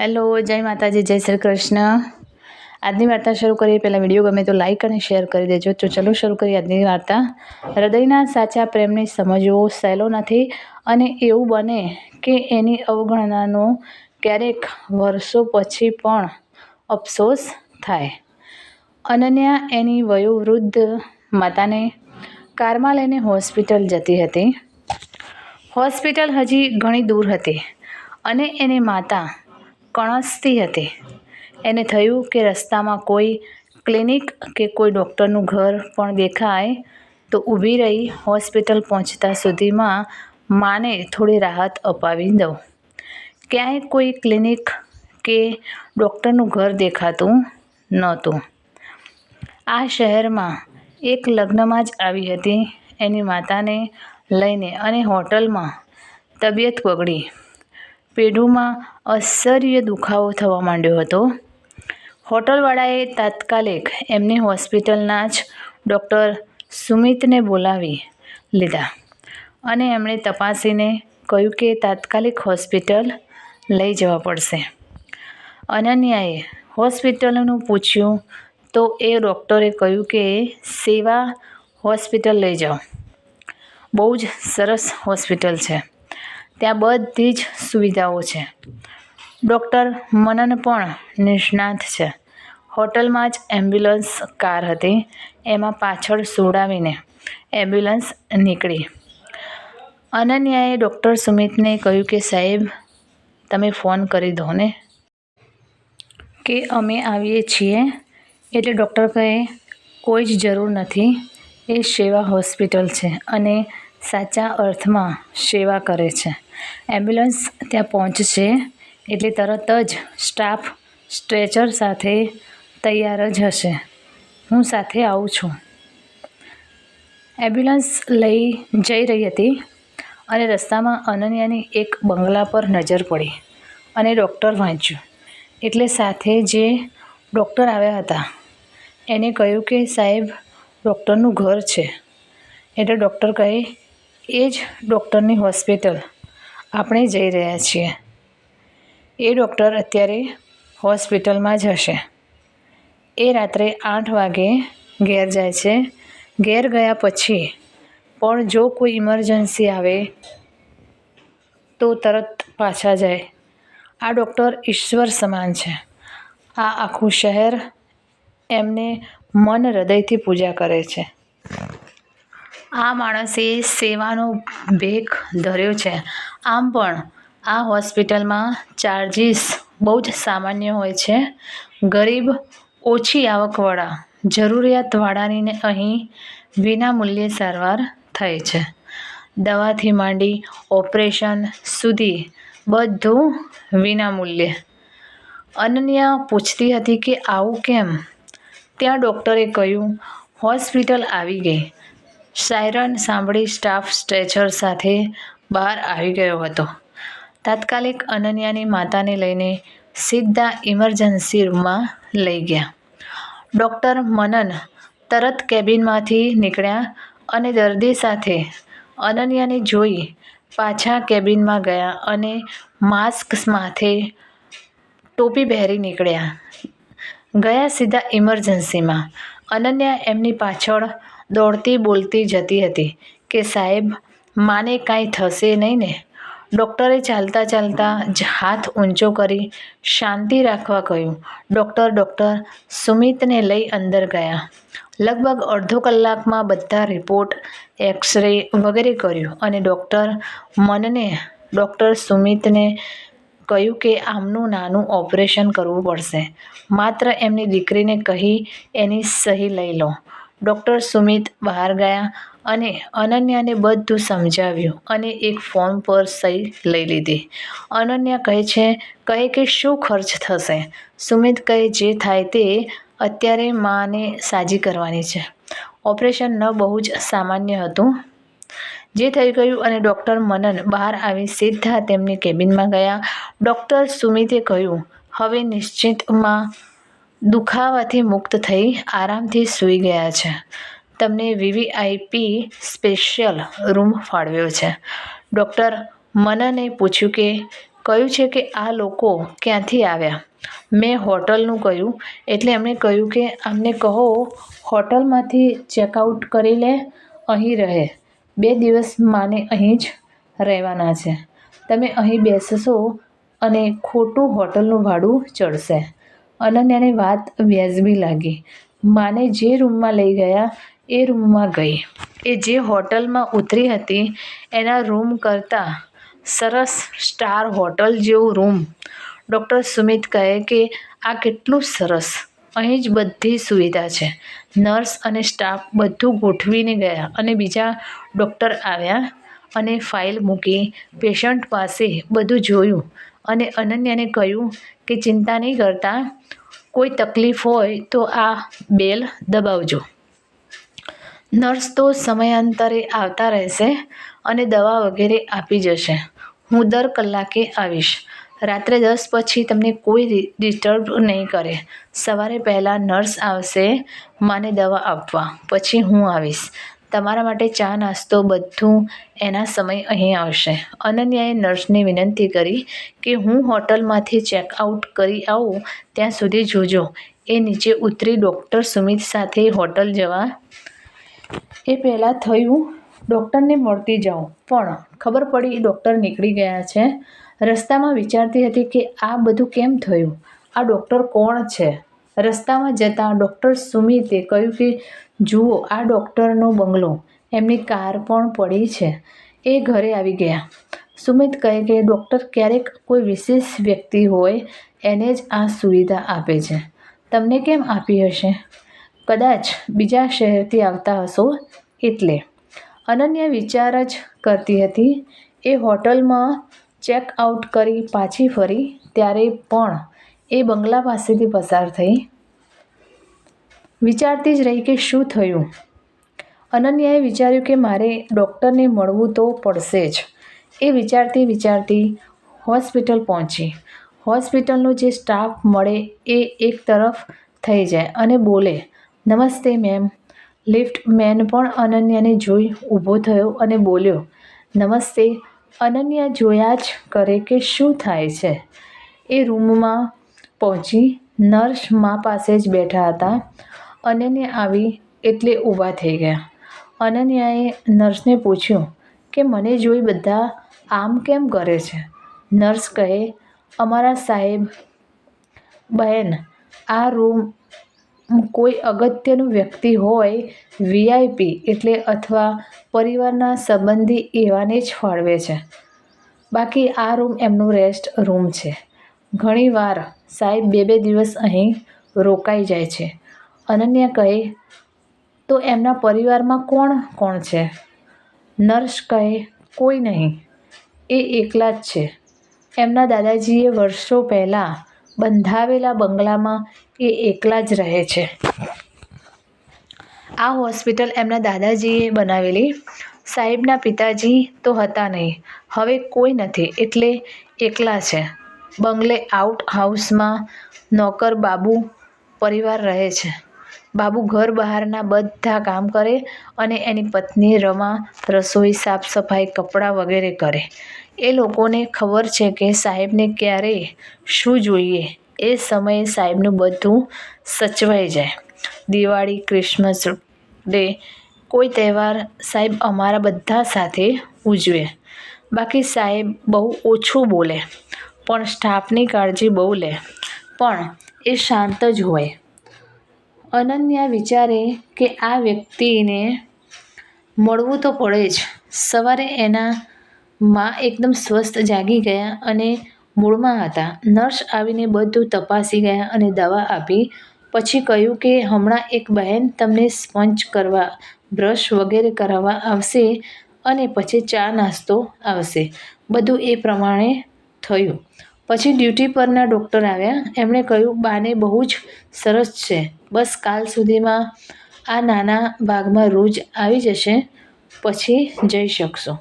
Hello, જય માતાજી, જય શ્રી કૃષ્ણ. આજની વાર્તા શરૂ કરીએ. પહેલાં વીડિયો ગમે તો લાઈક અને શેર કરી દેજો. તો ચલો શરૂ કરીએ આજની વાર્તા. હૃદયના સાચા પ્રેમને સમજવો સહેલો નથી અને એવું બને કે એની અવગણનાનો ક્યારેક વર્ષો પછી પણ અફસોસ થાય. અનન્યા એની વયોવૃદ્ધ માતાને કારમાં લઈને હોસ્પિટલ જતી હતી. હોસ્પિટલ હજી ઘણી દૂર હતી અને એની માતા કણસતી હતી. એને થયું કે રસ્તામાં કોઈ ક્લિનિક કે કોઈ ડૉક્ટરનું ઘર પણ દેખાય તો ઊભી રહી હોસ્પિટલ પહોંચતા સુધીમાં માને થોડી રાહત અપાવી દઉં. ક્યાંય કોઈ ક્લિનિક કે ડૉક્ટરનું ઘર દેખાતું નહોતું. આ શહેરમાં એક લગ્નમાં જ આવી હતી. એની માતાને લઈને અને હોટલમાં તબિયત બગડી. પેઢુમાં અસહ્ય દુખાવો થવા માંડ્યો હતો. હોટલવાળાએ તાત્કાલિક એમને હોસ્પિટલના જ ડૉક્ટર સુમિતને બોલાવી લીધા અને એમણે તપાસીને કહ્યું કે તાત્કાલિક હોસ્પિટલ લઈ જવા પડશે. અનન્યાએ હોસ્પિટલનું પૂછ્યું તો એ ડૉક્ટરે કહ્યું કે સેવા હોસ્પિટલ લઈ જાઓ. બહુ જ સરસ હોસ્પિટલ છે. ત્યાં બધી જ સુવિધાઓ છે. ડૉક્ટર મનન પણ નિષ્ણાત છે. હોટલમાં જ એમ્બ્યુલન્સ કાર હતી. એમાં પાછળ સુવડાવીને એમ્બ્યુલન્સ નીકળી. અનન્યાએ ડૉક્ટર સુમિતને કહ્યું કે, સાહેબ, તમે ફોન કરી દો ને. કે અમે આવીએ છીએ એટલે ડૉક્ટર કહે, કોઈ જ જરૂર નથી. એ સેવા હોસ્પિટલ છે અને સાચા અર્થમાં સેવા કરે છે. એમ્બ્યુલન્સ ત્યાં પહોંચશે એટલે તરત જ સ્ટાફ સ્ટ્રેચર સાથે તૈયાર જ હશે. હું સાથે આવું છું. એમ્બ્યુલન્સ લઈ જઈ રહી હતી અને રસ્તામાં અનન્યાની એક બંગલા પર નજર પડી અને ડૉક્ટર વાંચ્યું. એટલે સાથે જે ડૉક્ટર આવ્યા હતા, એને કહ્યું કે સાહેબ, ડૉક્ટરનું ઘર છે. એટલે ડૉક્ટર કહે એ જ ડૉક્ટરની હોસ્પિટલ. આપણે જઈ રહ્યા છીએ. એ ડૉક્ટર અત્યારે હોસ્પિટલમાં જ હશે. એ રાત્રે આઠ વાગે ઘેર જાય છે. ઘેર ગયા પછી પણ જો કોઈ ઇમરજન્સી આવે તો તરત પાછા જાય. આ ડૉક્ટર ઈશ્વર સમાન છે. આ આખું શહેર એમને મન હૃદયથી પૂજા કરે છે. આ માણસે સેવાનો ભેખ ધર્યો છે. આમ પણ આ હોસ્પિટલમાં ચાર્જીસ બહુ જ સામાન્ય હોય છે. ગરીબ, ઓછી આવકવાળા, જરૂરિયાતવાળાની અહીં વિનામૂલ્યે સારવાર થાય છે. દવાથી માંડી ઓપરેશન સુધી બધું વિનામૂલ્યે અનન્યા પૂછતી હતી કે આવું કેમ? ત્યાં ડૉક્ટરે કહ્યું, હોસ્પિટલ આવી ગઈ. સાયરન સાંભળી સ્ટાફ સ્ટ્રેચર સાથે બહાર આવી ગયો હતો. તાત્કાલિક અનન્યાની માતાને લઈને સીધા ઇમરજન્સી રૂમમાં લઈ ગયા. ડૉક્ટર મનન તરત કેબિનમાંથી નીકળ્યા અને દર્દી સાથે અનન્યાને જોઈ પાછા કેબિનમાં ગયા અને માસ્ક માથે ટોપી પહેરી નીકળ્યા. ગયા સીધા ઇમરજન્સીમાં. અનન્યા એમની પાછળ દોડતી બોલતી જતી હતી કે સાહેબ, માને કાંઈ થશે નહીં ને? ડૉક્ટરે ચાલતા ચાલતા જ હાથ ઊંચો કરી શાંતિ રાખવા કહ્યું. ડૉક્ટર ડૉક્ટર, સુમિતને લઈ અંદર ગયા. લગભગ અડધો કલાકમાં બધા રિપોર્ટ, એક્સરે વગેરે કર્યું અને ડૉક્ટર મનને, ડૉક્ટર સુમિતને કહ્યું કે આમનું નાનું ઓપરેશન કરવું પડશે. માત્ર એમની દીકરીને કહી એની સહી લઈ લો. ડૉક્ટર સુમિત બહાર ગયા અને અનન્યાને બધું સમજાવ્યું અને એક ફોર્મ પર સહી લઈ લીધી. અનન્યા કહે છે, કહે કે શું ખર્ચ થશે? સુમિત કહે, જે થાય તે અત્યારે માને સાજી કરવાની છે. ઓપરેશન ન બહુ જ સામાન્ય હતું. જે થઈ ગયું અને ડૉક્ટર મનન બહાર આવી સીધા તેમની કેબિનમાં ગયા. ડૉક્ટર સુમિતે કહ્યું, હવે નિશ્ચિતમાં દુખાવાથી મુક્ત થઈ આરામથી સૂઈ ગયા છે. તમને વીવીઆઈપી સ્પેશિયલ રૂમ ફાળવ્યો છે. ડૉક્ટર મનને પૂછ્યું કે, કહ્યું છે કે આ લોકો ક્યાંથી આવ્યા? મેં હોટલનું કહ્યું, એટલે એમણે કહ્યું કે, અમને કહો, હોટલમાંથી ચેકઆઉટ કરી લે, અહીં રહે. બે દિવસ માને અહીં જ રહેવાના છે. તમે અહીં બેસશો અને ખોટું હોટલનું ભાડું ચડશે. અનન્યાને વાત વ્યાજબી લાગી. માને જે રૂમમાં લઈ ગયા, એ રૂમમાં ગઈ. એ જે હોટલમાં ઉતરી હતી, એના રૂમ કરતાં સરસ સ્ટાર હોટલ જેવું રૂમ. ડૉક્ટર સુમિત કહે કે, આ કેટલું સરસ. અહીં જ બધી સુવિધા છે. નર્સ અને સ્ટાફ બધું ગોઠવીને ગયા અને બીજા ડૉક્ટર આવ્યા અને ફાઇલ મૂકી. પેશન્ટ પાસે બધું જોયું. અને અનન્યાને કહ્યું કે, ચિંતા નહીં કરતા. કોઈ તકલીફ હોય તો આ બેલ દબાવજો. નર્સ તો સમયાંતરે આવતા રહેશે અને દવા વગેરે આપી જશે. હું દર કલાકે આવીશ. રાત્રે દસ પછી તમને કોઈ ડિસ્ટર્બ નહીં કરે. સવારે પહેલાં નર્સ આવશે, માને દવા આપવા. પછી હું આવીશ. તમારા માટે ચા, નાસ્તો, બધું એના સમય અહીં આવશે. અનન્યાએ નર્સને વિનંતી કરી કે હું હોટલમાંથી ચેકઆઉટ કરી આવું, ત્યાં સુધી જોજો. એ નીચે ઉતરી ડૉક્ટર સુમિત સાથે હોટલ જવા. એ પહેલાં થયું, ડૉક્ટરને મળતી જાઉં. પણ ખબર પડી ડૉક્ટર નીકળી ગયા છે. રસ્તામાં વિચારતી હતી કે આ બધું કેમ થયું? આ ડૉક્ટર કોણ છે? રસ્તામાં જતાં ડૉક્ટર સુમિતે કહ્યું કે જુઓ, આ ડૉક્ટરનો બંગલો. એમની કાર પણ પડી છે. એ ઘરે આવી ગયા. સુમિત કહે કે, ડૉક્ટર, ક્યારેક કોઈ વિશેષ વ્યક્તિ હોય, એને જ આ સુવિધા આપે છે. તમને કેમ આપી હશે? કદાચ બીજા શહેરથી આવતા હશો એટલે. અનન્યા વિચાર જ કરતી હતી. એ હોટલમાં ચેક આઉટ કરી પાછી ફરી, ત્યારે પણ એ બંગલા પાસેથી પસાર થઈ. વિચારતી જ રહી કે શું થયું? અનન્યાએ વિચાર્યું કે મારે ડૉક્ટરને મળવું તો પડશે જ. એ વિચારતી વિચારતી હોસ્પિટલ પહોંચી. હોસ્પિટલનો જે સ્ટાફ મળે એ એક તરફ થઈ જાય અને બોલે, નમસ્તે મેમ. લિફ્ટ મેન પણ અનન્યાને જોઈ ઊભો થયો અને બોલ્યો, નમસ્તે. અનન્યા જોયા જ કરે કે શું થાય છે. એ રૂમમાં પહોંચી નર્સ મા પાસે જ બેઠા હતા. અનન્યા આવી એટલે ઊભા થઈ ગયા. અનન્યાએ નર્સને પૂછ્યું કે, મને જોઈ બધા આમ કેમ કરે છે? નર્સ કહે, અમારા સાહેબ, બહેન, આ રૂમ કોઈ અગત્યનું વ્યક્તિ હોય વીઆઈપી એટલે અથવા પરિવારના સંબંધી એવાને જ ફાળવે છે. બાકી આ રૂમ એમનું રેસ્ટ રૂમ છે. ઘણીવાર સાહેબ બે બે દિવસ અહીં રોકાઈ જાય છે. અનન્યા કહે, તો એમના પરિવારમાં કોણ કોણ છે? નર્સ કહે, કોઈ નહીં, એ એકલા જ છે. એમના દાદાજીએ વર્ષો પહેલાં બંધાવેલા બંગલામાં એ એકલા જ રહે છે. આ હોસ્પિટલ એમના દાદાજીએ બનાવેલી. સાહેબના પિતાજી તો હતા નહીં, હવે કોઈ નથી, એટલે એકલા છે. બંગલે આઉટ હાઉસમાં નોકર બાબુ પરિવાર રહે છે. બાબુ ઘર બહારના બધા કામ કરે અને એની પત્ની રમા રસોઈ સાફ સફાઈ કપડાં વગેરે કરે. એ લોકોને ખબર છે કે સાહેબને ક્યારે શું જોઈએ. એ સમયે સાહેબનું બધું સચવાઈ જાય. દિવાળી, ક્રિસમસ ડે, કોઈ તહેવાર સાહેબ અમારા બધા સાથે ઉજવે. બાકી સાહેબ બહુ ઓછું બોલે, પણ સ્ટાફની કાળજી બહુ લે. પણ એ શાંત જ હોય. અનન્યા વિચારે કે આ વ્યક્તિને મળવું તો પડે જ. સવારે એના મા એકદમ સ્વસ્થ જાગી ગયા અને મૂળમાં હતા. નર્સ આવીને બધું તપાસી ગયા અને દવા આપી. પછી કહ્યું કે હમણાં એક બહેન તમને સ્પંચ કરવા, બ્રશ વગેરે કરાવવા આવશે અને પછી ચા નાસ્તો આવશે. બધું એ પ્રમાણે થયું. પછી ડ્યુટી પરના ડૉક્ટર આવ્યા. એમણે કહ્યું, બાને બહુ જ સરસ છે. બસ કાલ સુધીમાં આ નાના ભાગમાં રોજ આવી જશે, પછી જઈ શકશો.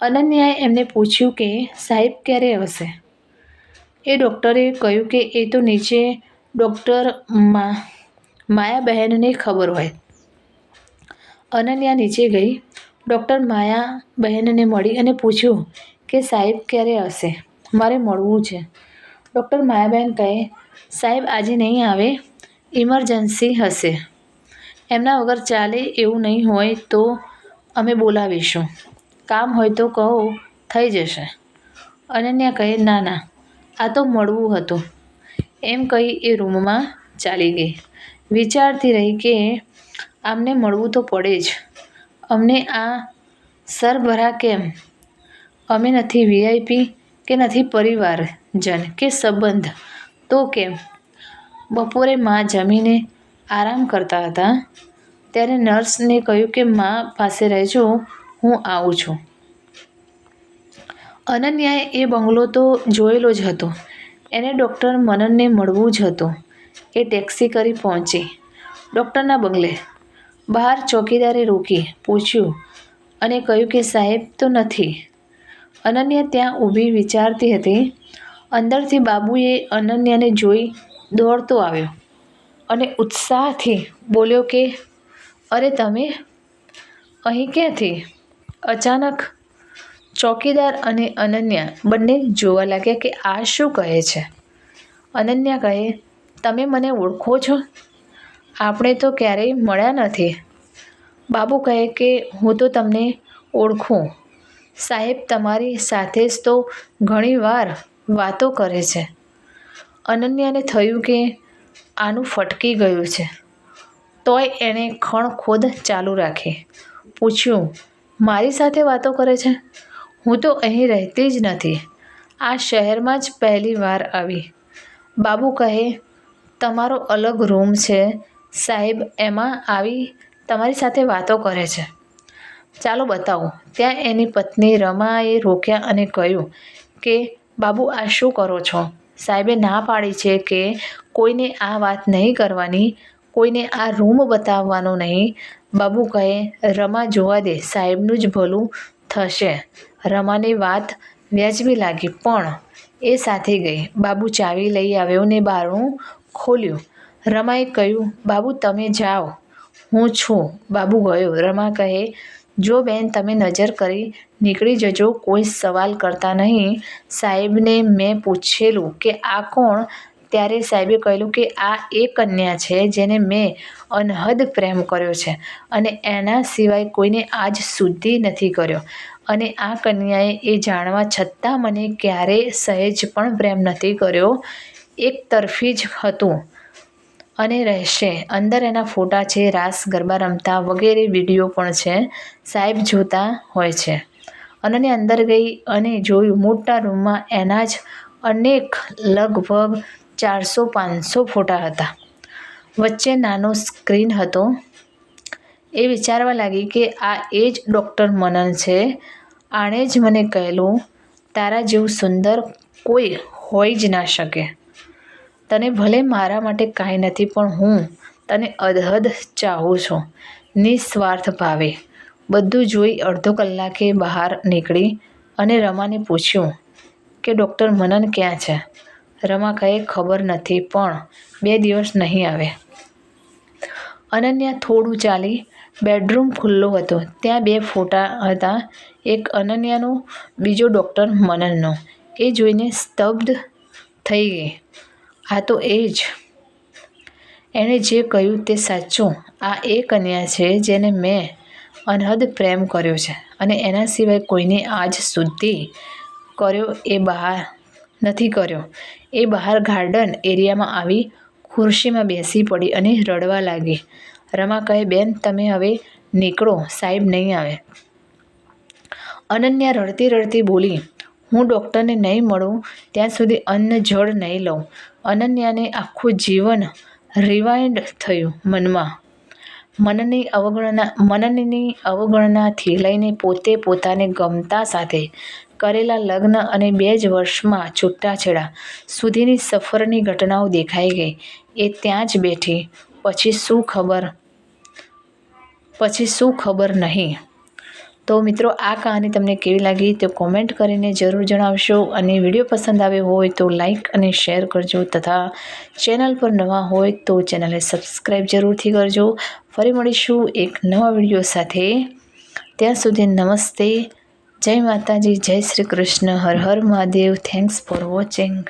અનન્યાએ એમને પૂછ્યું કે, સાહેબ, ક્યારે આવશે? એ ડૉક્ટરે કહ્યું કે, એ તો નીચે ડૉક્ટર મા માયા બહેનને ખબર હોય. અનન્યા નીચે ગઈ. ડૉક્ટર માયા બહેનને મળી અને પૂછ્યું કે, સાહેબ, ક્યારે આવશે? મારે મળવું છે. ડૉક્ટર માયાબહેન કહે, સાહેબ, આજે નહીં આવે. ઇમરજન્સી હશે. એમના વગર ચાલે એવું નહીં હોય તો અમે બોલાવીશું. કામ હોય તો કહો, થઈ જશે. અનન્યા કહે, ના ના, આ તો મળવું હતું. એમ કહી એ રૂમમાં ચાલી ગઈ. વિચારતી રહી કે આમને મળવું તો પડે જ. અમને આ સરભરા કેમ? અમે નથી વીઆઈપી કે નથી પરિવારજન કે સંબંધ? તો કેમ? બપોરે મા જમીને આરામ કરતા હતા. ત્યારે નર્સને કહ્યું કે, મા પાસે રહેજો, હું આવું છું. અનન્યાએ એ બંગલો તો જોયેલો જ હતો. એને ડૉક્ટર મનનને મળવું જ હતું. એ ટેક્સી કરી પહોંચી. ડૉક્ટરના બંગલે બહાર ચોકીદારે રોકી પૂછ્યું અને કહ્યું કે, સાહેબ, તો નથી. અનન્યા ત્યાં ઊભી વિચારતી હતી. અંદરથી બાબુએ અનન્યાને જોઈ દોડતો આવ્યો અને ઉત્સાહથી બોલ્યો કે, અરે તમે, અહીં ક્યાંથી? અચાનક ચોકીદાર અને અનન્યા બંને જોવા લાગ્યા કે આ શું કહે છે? અનન્યા કહે, તમે મને ઓળખો છો? આપણે તો ક્યારેય મળ્યા નથી. બાબુ કહે કે, હું તો તમને ઓળખું. સાહેબ, તમારી સાથે જ તો ઘણીવાર વાતો કરે છે. અનન્યાને થયું કે આનું ફટકી ગયું છે. તોય એણે ખણ ખોદ ચાલુ રાખી. પૂછ્યું, મારી સાથે વાતો કરે છે? હું તો અહીં રહેતી જ નથી. આ શહેરમાં જ પહેલી વાર આવી. બાબુ કહે, તમારો અલગ રૂમ છે. સાહેબ એમાં આવી તમારી સાથે વાતો કરે છે. ચાલો બતાવો. ત્યાં એની પત્ની રમાએ રોક્યા અને કહ્યું કે, બાબુ, આ શું કરો છો? સાહેબે ના પાડી છે કે કોઈને આ વાત નહીં કરવાની, કોઈને આ રૂમ બતાવવાનો નહીં. બાબુ કહે, રમા જોવા દે, સાહેબનું જ ભલું થશે. રમાની વાત વ્યાજબી લાગી, પણ એ સાથે ગઈ. બાબુ ચાવી લઈ આવ્યો ને બારણું ખોલ્યું. રમાએ કહ્યું, બાબુ, તમે જાઓ. હું છું. બાબુ ગયો. રમા કહે જો બેન, તમે નજર કરી નીકળી જજો, કોઈ સવાલ કરતા નહીં. સાહેબને મેં પૂછેલું કે આ કોણ? ત્યારે સાહેબે કહેલું કે આ એ કન્યા છે, જેને મેં અનહદ પ્રેમ કર્યો છે અને એના સિવાય કોઈને આજ સુધી નથી કર્યો. અને આ કન્યાએ એ જાણવા છતાં મને ક્યારેય સહેજ પણ પ્રેમ નથી કર્યો. એક તરફી જ હતું. અને રહેશે. અંદર એના ફોટા છે, રાસ, ગરબા રમતા વગેરે વીડિયો પણ છે, સાહેબ જોતા હોય છે. અને અંદર ગઈ અને જોયું મોટા રૂમમાં એના જ અનેક લગભગ ચારસો, પાંચસો ફોટા હતા. વચ્ચે નાનો સ્ક્રીન હતો. એ વિચારવા લાગી કે આ એ જ ડૉક્ટર મનન છે. આણે જ મને કહેલું, તારા જેવું સુંદર કોઈ હોઈ જ ના શકે. તને ભલે મારા માટે કાંઈ નથી, પણ હું તને અધહદ ચાહું છું. નિસ્વાર્થ ભાવે. બધું જોઈ અડધો કલાકે બહાર નીકળી અને રમાને પૂછ્યું કે, ડૉક્ટર મનન ક્યાં છે? રમા કહે, ખબર નથી, પણ બે દિવસ નહીં આવે. અનન્યા થોડું ચાલી. બેડરૂમ ખુલ્લો હતો. ત્યાં બે ફોટા હતા. એક અનન્યાનો, બીજો ડૉક્ટર મનનનો. એ જોઈને સ્તબ્ધ થઈ ગઈ. આ તો એ જ. એણે જે કહ્યું તે સાચું. આ એ કન્યા છે જેને મેં અનહદ પ્રેમ કર્યો છે અને એના સિવાય કોઈને આજ સુધી કર્યો એ બહાર નથી કર્યો. એ બહાર ગાર્ડન એરિયામાં આવી ખુરશીમાં બેસી પડી અને રડવા લાગી. રમા કહે, બેન, તમે હવે નીકળો. સાહેબ નહીં આવે. અનન્યા રડતી રડતી બોલી, હું ડૉક્ટરને નહીં મળું. ત્યાં સુધી અન્ન જળ નહીં લઉં. અનન્યાને આખું જીવન રિવાઇન્ડ થયું મનમાં. મનની અવગણના, મનની અવગણનાથી લઈને પોતે પોતાને ગમતા સાથે કરેલા લગ્ન અને બે જ વર્ષમાં છૂટાછેડા સુધીની સફરની ઘટનાઓ દેખાઈ ગઈ. એ ત્યાં જ બેઠી. પછી શું ખબર? પછી શું ખબર નહીં? તો મિત્રો, આ કહાની તમને કેવી લાગી તો કોમેન્ટ કરીને જરૂર જણાવશો. અને વીડિયો પસંદ આવ્યો હોય તો લાઈક અને શેર કરજો. તથા ચેનલ પર નવા હોય તો ચેનલને સબસ્ક્રાઈબ જરૂરથી કરજો. ફરી મળીશું એક નવા વીડિયો સાથે. ત્યાં સુધી નમસ્તે. જય માતાજી, જય Shri Krishna. Har Har Mahadev. Thanks for watching